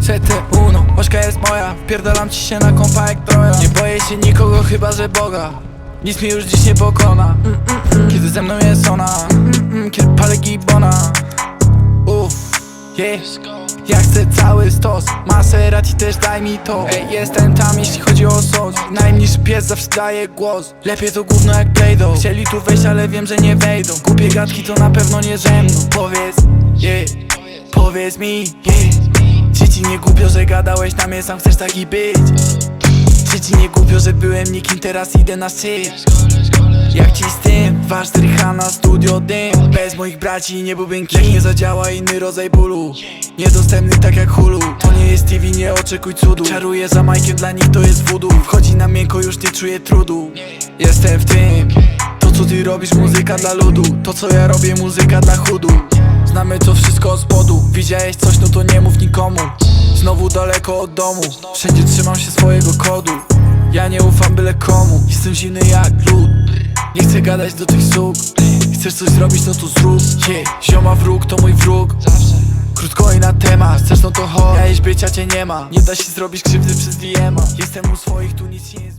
CT Uno, oczka jest moja. Pierdalam ci się na kompa jak troja Nie boję się nikogo chyba, że Boga. Nic mnie już dziś nie pokona. Kiedy ze mną jest ona. Mm, mm, Kiedy palę gibona. Uff, yeah. Ja chcę cały stos. Maserati też daj mi to. Ej, jestem tam jeśli chodzi o sos Najmniejszy pies zawsze daje głos. Lepiej to gówno jak Play-Doh. Chcieli tu wejść, ale wiem, że nie wejdą. Głupie gadki to na pewno nie ze mną. Powiedz, yeah Powiedz mi, yeah Czy ci nie głupio, że gadałeś na mnie, sam chcesz taki być. Czy ci nie głupio, że byłem nikim, teraz idę na szczyt. Jak ci z tym? Wasz strycha na studio dym. Bez moich braci nie byłbym kim. Nie zadziała inny rodzaj bólu. Niedostępny tak jak hulu. To nie jest TV, nie oczekuj cudu. Czaruję za majkiem, dla nich to jest voodoo Wchodzi na miękko, już nie czuję trudu. Jestem w tym. To co ty robisz, muzyka dla ludu. To co ja robię, muzyka dla chudu Znamy to wszystko od spodu Widziałeś coś, no to nie mów nikomu. Znowu daleko od domu. Wszędzie trzymam się swojego kodu. Ja nie ufam byle komu. Jestem zimny jak lód. Nie chcę gadać do tych słów Chcesz coś zrobić, no to zrób yeah. Zioma wróg to mój wróg. Krótko i na temat, chcesz no to chodź. Ja jeźdź bycia cię nie ma. Nie da się zrobić krzywdy przez DM-a Jestem u swoich, tu nic się nie zmieni